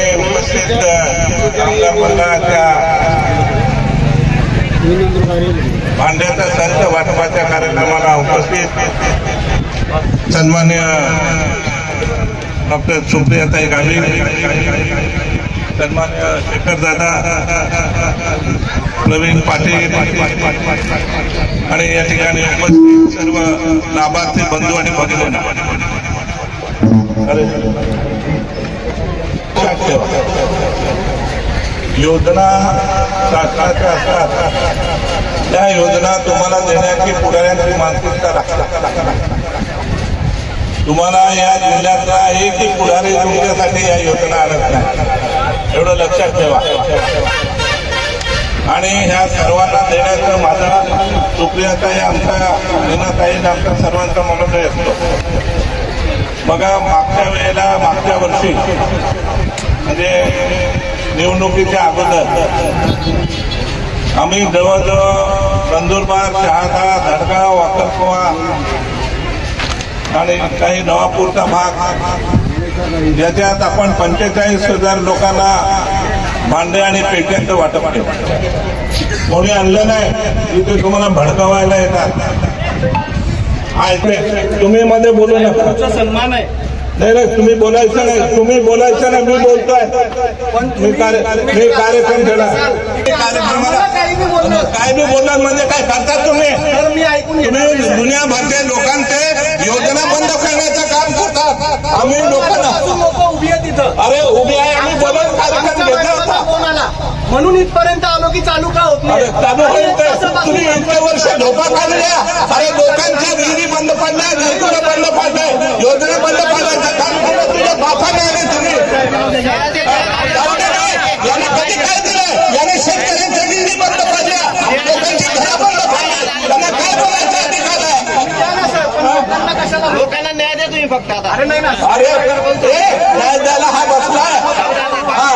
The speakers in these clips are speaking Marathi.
ठिकाणी उपस्थित अ, आमदार भांड्याचा संत वाटपाच्या कार्यक्रमाला उपस्थित सन्मान्य डॉक्टर सुप्रियाताई गावी सन्मान्य शेखरदादा प्रवीण पाटील आणि या ठिकाणी उपस्थित सर्व लाभार्थी बंधू आणि भगिनी. अरे योजना शासनाच्या असतात त्या योजना तुम्हाला देण्याची पुढाऱ्यांची मानसिकता लागतात तुम्हाला या जिल्ह्यातला एकही पुढारी तुमच्यासाठी या योजना आणत नाही. एवढं लक्षात ठेवा. आणि ह्या सर्वांना देण्याचं माझा सुप्रियाताई आमचा मीनाताई आमचा सर्वांचा मनोदय असतो. बघा मागच्या वेळेला मागच्या वर्षी म्हणजे निवडणुकीच्या अगोदर. आम्ही जवळजवळ नंदुरबार शहादा धडगाव वाकरकुवा आणि काही नवापूरचा भाग ज्याच्यात आपण पंचेचाळीस हजार लोकांना भांडे आणि पेट्यांचं वाटप केलं. कोणी आणलं नाही इथे तुम्हाला भडकवायला येतात. ऐकले तुम्ही मध्ये बोलू नका. सन्मान आहे. नाही नाही तुम्ही बोलायचं नाही. तुम्ही बोलायचं नाही मी बोलतोय. मी कार्य मी कार्यक्रम केला काय बी बोलणार म्हणजे काय करतात तुम्ही? तर मी ऐकून तुम्ही घेणार दुनियाभरच्या लोकांचे योजना बंद करण्याचं काम करतात आम्ही लोकांना उभी आहेत तिथं अरे उभे आहे आम्ही बोलत कार्यक्रम घेतला होता. म्हणून इथपर्यंत आलो की चालू का होत अरे नाही चालू होईल तुम्ही इतके वर्ष धोका काढल्या अरे लोकांच्या विहिरी बंद पडल्या घरकुलं बंद पडलंय योजना बंद पडल्याचं काम केलं तुझ्या बापाने आणि तुम्ही जाऊ दे ना. याने कधी काय दिलं याने शेतकऱ्यांच्या विहिरी बंद पडल्या लोकांची घरं बंद पडल्या त्यांना काय बोलायचा अधिकार आहे द्या ना सर, पण लोकांना कशाला लोकांना न्याय द्या तुम्ही फक्त आता अरे नाही ना अरे ए, न्याय द्यायला हा बसलाय हा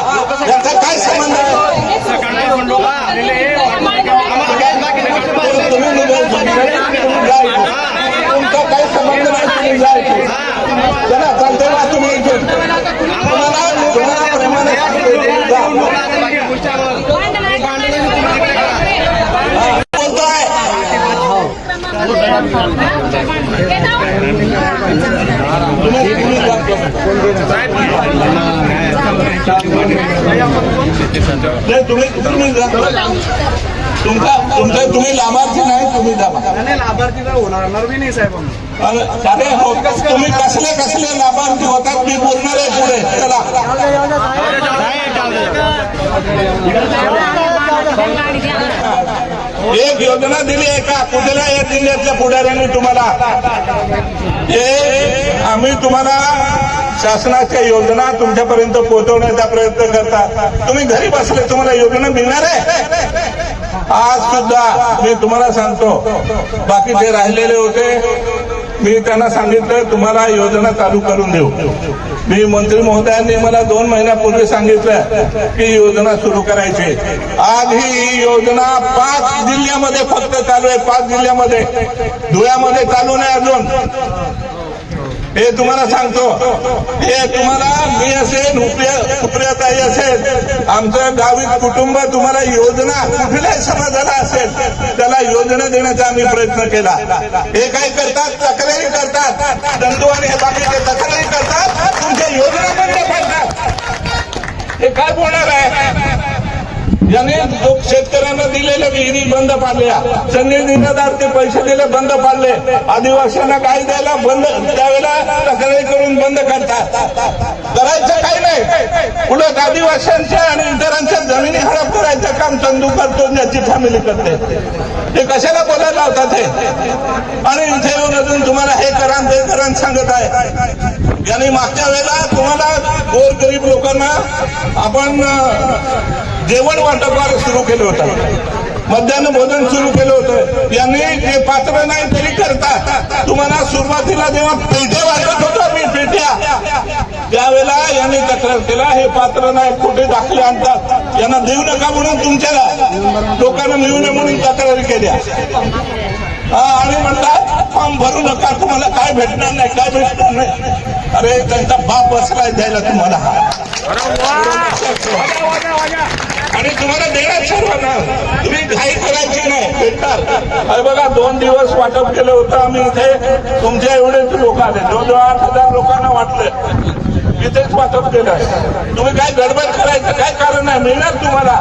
याचा काय संबंध आहे तुम्ही निघाल तुम्ही जा इथून. तुमचा काही संबंध नाही तुम्ही जा इथून. चला चालतंय ना तुम्ही इथून तुम्हाला तुम्हाला प्रमाणे जा. बोलतोय तुम्ही तुम्ही जा. नाही तुम्ही तुम्ही जा तुमचा तुम्ही लाभार्थी नाही तुम्ही जा. नाही लाभार्थी काय होणार? बी नाही साहेब अरे हो, तुम्ही कसले कसले लाभार्थी होतात? मी बोलणार आहे पुढे. चला. एक योजना दिली आहे का? कुठल्या या जिल्ह्यातल्या पुढाऱ्यांनी तुम्हाला? हे आम्ही तुम्हाला शासनाच्या योजना तुमच्यापर्यंत पोहोचवण्याचा प्रयत्न करता तुम्ही घरी बसले तुम्हाला योजना मिळणार आहे? आज सुद्धा मी तुम्हाला सांगतो. बाकी जे राहिलेले होते. मी त्यांना सांगितलं तुम्हाला योजना चालू करून देऊ. मी मंत्री महोदयांनी मला दोन महिन्यापूर्वी सांगितलं की योजना सुरू करायची. आज ही योजना पाच जिल्ह्यामध्ये फक्त चालू आहे पाच जिल्ह्यामध्ये. धुळ्यामध्ये चालू नाही अजून. हे तुम्हाला सांगतो. हे तुम्हाला मी असेल सुप्रियाताई असेल आमचं गावी कुटुंब तुम्हाला योजना कुठल्याही समाजाला असेल त्याला योजना देण्याचा आम्ही प्रयत्न केला. हे काय करतात? तक्रारी करतात. दंडू आणि हे बाकीचे तक्रारी करतात. तुमच्या योजना बंद पडतात हे काय बोलणार आहे? याने जो शेतकऱ्यांना दिलेल्या विहिरी बंद पाडल्या. संजय दिनादारचे पैसे दिले बंद पाडले. आदिवासींना काय द्यायला बंद त्यावेळेला तक्रारी करून बंद करतात. करायचं काही नाही. उलट आदिवासींच्या आणि इतरांच्या जमिनी हडप करायचं काम चंदू करतो याची फॅमिली करते. ते कशाला बोलायला लावतात हे? आणि इथे येऊन अजून तुम्हाला हे करा ते करा सांगत आहे. यांनी मागच्या वेळेला तुम्हाला गोर गरीब लोकांना आपण जेवण वाटप सुरू केलं होतं. मध्यान्ह भोजन सुरू केलं होतं. यांनी जे पात्र नाही तरी करतात. तुम्हाला सुरुवातीला जेव्हा पेढे वाटत होतो मी पेट्या त्यावेळेला यांनी तक्रार केला हे पात्र नाही कुठे दाखले आणतात. यांना देऊ नका म्हणून तुमच्याला लोकांना मिळू नये म्हणून तक्रारी केल्या. आणि म्हणतात फॉर्म भरू नका तुम्हाला काय भेटणार नाही काय भेटणार नाही. अरे त्यांचा बाप बसलाय द्यायला तुम्हाला. आणि तुम्हाला देणार सर्वांना. तुम्ही घाई करायची नाही भेटणार. अरे बघा दोन दिवस वाटप केलं होतं आम्ही इथे. तुमच्या एवढेच लोक आले. जवळजवळ आठ हजार लोकांना वाटले. इथेच वाटप केलं. तुम्ही काय गडबड करायचं काय कारण नाही मिळणार तुम्हाला.